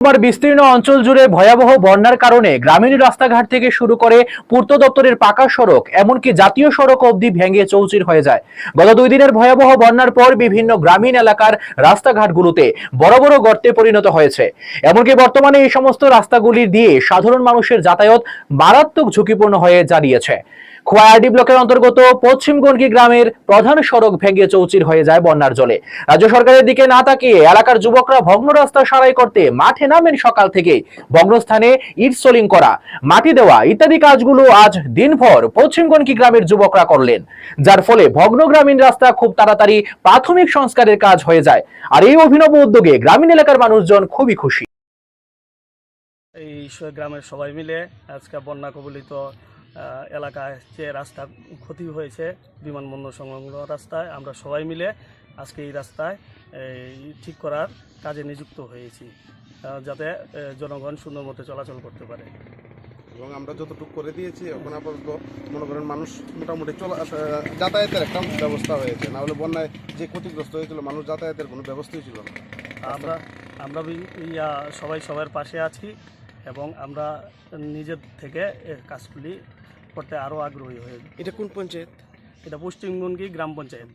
আমার বিস্তীর্ণ অঞ্চল জুড়ে ভয়াবহ বন্যার কারণে গ্রামীণ রাস্তাঘাট থেকে শুরু করে পূর্ত দপ্তরের পাকা সড়ক, এমনকি জাতীয় সড়ক অবধি ভেঙে চৌচির হয়ে যায়। গত দুই দিনের ভয়াবহ বন্যার পর বিভিন্ন গ্রামীণ এলাকার রাস্তাঘাটগুলোতে বড় বড় গর্তে পরিণত হয়েছে। এমনকি বর্তমানে এই সমস্ত রাস্তাগুলি দিয়ে সাধারণ মানুষের যাতায়াত মারাত্মক ঝুঁকিপূর্ণ হয়ে দাঁড়িয়েছে। খোয়ারডি ব্লকের অন্তর্গত পশ্চিমগঞ্জি গ্রামের প্রধান সড়ক ভেঙে চৌচির হয়ে যায় বন্যার জলে। রাজ্য সরকারের দিকে না তাকিয়ে এলাকার যুবকরা ভগ্ন রাস্তা সারাই করতে মাঠে নামেন সকাল থেকে ভগ্নস্থানে ইট সোলিং করা, মাটি দেওয়া ইত্যাদি কাজগুলো আজ দিনভর পশ্চিমগঞ্জি গ্রামের যুবকরা করলেন। যার ফলে ভগ্ন গ্রামীণ রাস্তা খুব তাড়াতাড়ি প্রাথমিক সংস্কারের কাজ হয়ে যায়। আর এই অভিনব উদ্যোগে গ্রামীণ এলাকার মানুষজন খুবই খুশি। এই গ্রামের সবাই মিলে আজকে বন্যা কবলিত এলাকায় যে রাস্তা ক্ষতি হয়েছে বিমানবন্দর সংলগ্ন রাস্তায় আমরা সবাই মিলে আজকে এই রাস্তায় ঠিক করার কাজে নিযুক্ত হয়েছি যাতে জনগণ সুন্দর মতো চলাচল করতে পারে। এবং আমরা যতটুকু করে দিয়েছি এখন আপাতত মনে করেন মানুষ মোটামুটি চলা যাতায়াতের একটা ব্যবস্থা হয়েছে। না হলে বন্যায় যে ক্ষতিগ্রস্ত হয়েছিল মানুষ যাতায়াতের কোনো ব্যবস্থাই ছিল না। আমরা আমরা ইয়া সবাই সবার পাশে আছি। এবং আমরা নিজের থেকে এর কাজগুলি করতে আরও আগ্রহী হয়ে এটা কোন পঞ্চায়েত? এটা পশ্চিমবঙ্গী গ্রাম পঞ্চায়েত।